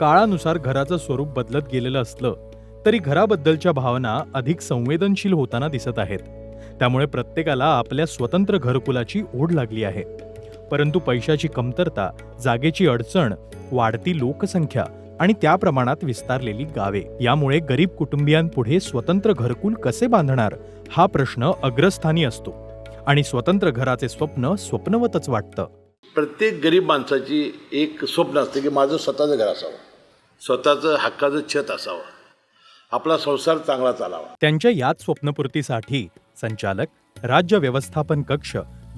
काळानुसार घराचं स्वरूप बदलत गेलेलं असलं तरी घराबद्दलच्या भावना अधिक संवेदनशील होताना दिसत आहेत. त्यामुळे प्रत्येकाला आपल्या स्वतंत्र घरकुलाची ओढ लागली आहे. परंतु पैशाची कमतरता जागेची अडचण वाढती लोकसंख्या आणि त्या प्रमाणात विस्तारलेली गावे यामुळे गरीब कुटुंबियांपुढे स्वतंत्र घरकुल कसे बांधणार हा प्रश्न अग्रस्थानी असतो आणि स्वतंत्र घराचे स्वप्न स्वप्नवतच वाटतं. प्रत्येक गरीब माणसाची एक स्वप्न असते की माझं स्वतःचं घर असावं. स्वतःचं हक्काचं छत असावं. आपला संसार चांगला चालावा. त्यांच्या याच स्वप्नपूर्तीसाठी संचालक राज्य व्यवस्थापन कक्ष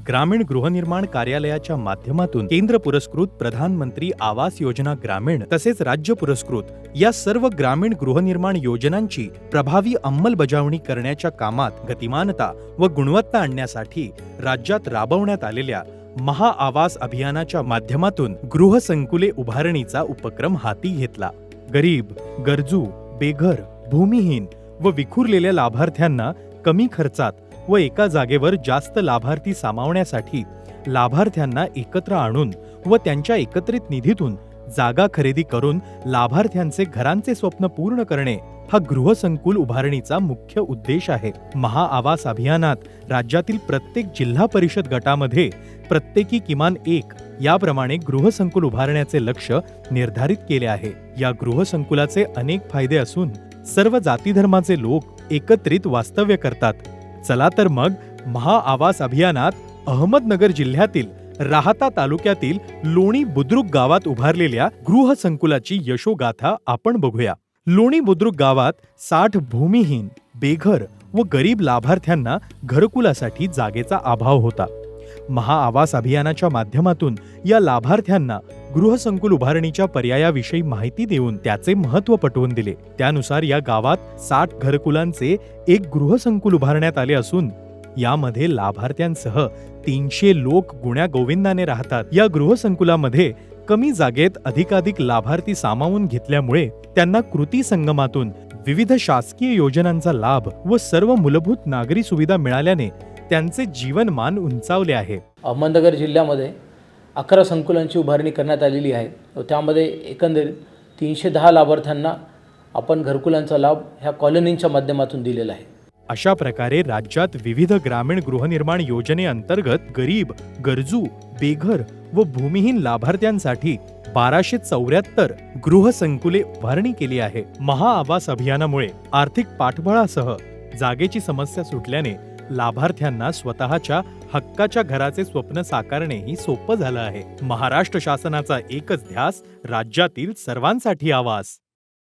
ग्रामीण गृहनिर्माण कार्यालयाच्या माध्यमातून केंद्र पुरस्कृत प्रधानमंत्री आवास योजना ग्रामीण तसेच राज्य पुरस्कृत या सर्व ग्रामीण गृहनिर्माण योजनांची प्रभावी अंमलबजावणी करण्याच्या कामात गतिमानता व गुणवत्ता आणण्यासाठी राज्यात राबवण्यात आलेल्या महाआवास अभियानाच्या माध्यमातून गृहसंकुले उभारणीचा उपक्रम हाती घेतला. गरीब गरजू बेघर भूमिहीन व विखुरलेल्या लाभार्थ्यांना कमी खर्चात व एका जागेवर जास्त लाभार्थी सामावण्यासाठी लाभार्थ्यांना एकत्र आणून व त्यांच्या एकत्रित निधीतून जागा खरेदी करून लाभार्थ्यांचे घरांचे स्वप्न पूर्ण करणे हा गृहसंकुल उभारणीचा मुख्य उद्देश आहे. महाआवास अभियानात राज्यातील प्रत्येक जिल्हा परिषद गटामध्ये प्रत्येकी किमान एक याप्रमाणे गृहसंकुल उभारण्याचे लक्ष निर्धारित केले आहे. या गृहसंकुलाचे अनेक फायदे असून सर्व जातीधर्माचे लोक एकत्रित वास्तव्य करतात. चला तर मग महाआवास अभियानात अहमदनगर जिल्ह्यातील राहता तालुक्यातील लोणी बुद्रुक गावात उभारलेल्या गृहसंकुलाची यशोगाथा आपण बघूया. लोणी बुद्रुक गावात साठ भूमिहीन बेघर व गरीब लाभार्थ्यांना घरकुलासाठी जागेचा अभाव होता. महाआवास अभियानाच्या माध्यमातून या लाभार्थ्यांना गृहसंकुल उभारणीच्या पर्यायाविषयी माहिती देऊन त्याचे महत्त्व पटवून दिले. त्यानुसार या गावात साठ घरकुलांचे एक गृहसंकुल उभारण्यात आले असून यामध्ये लाभार्थ्यांसह तीनशे लोक गुण्या गोविंदाने राहतात. या गृहसंकुलामध्ये कमी जागेत अधिकाधिक लाभार्थी सामावून घेतल्यामुळे त्यांना कृती संगमातून विविध शासकीय योजनांचा लाभ व सर्व मूलभूत नागरी सुविधा मिळाल्याने त्यांचे जीवनमान उंचावले आहे. अहमदनगर जिल्ह्यामध्ये अकरा संकुलांची उभारणी करण्यात आलेली आहे. व त्यामध्ये एकंदरीत तीनशे दहा लाभार्थ्यांना आपण घरकुलांचा लाभ ह्या कॉलनींच्या माध्यमातून दिलेला आहे. अशा प्रकारे राज्यात विविध ग्रामीण गृहनिर्माण योजनेअंतर्गत गरीब गरजू बेघर व भूमिहीन लाभार्थ्यांसाठी बाराशे चौऱ्याहत्तर गृहसंकुले उभारणी केली आहे. महाआवास अभियानामुळे आर्थिक पाठबळासह जागेची समस्या सुटल्याने लाभार्थ्यांना स्वतःच्या हक्काच्या घराचे स्वप्न साकारणेही सोपं झालं आहे. महाराष्ट्र शासनाचा एकच ध्यास राज्यातील सर्वांसाठी आवास.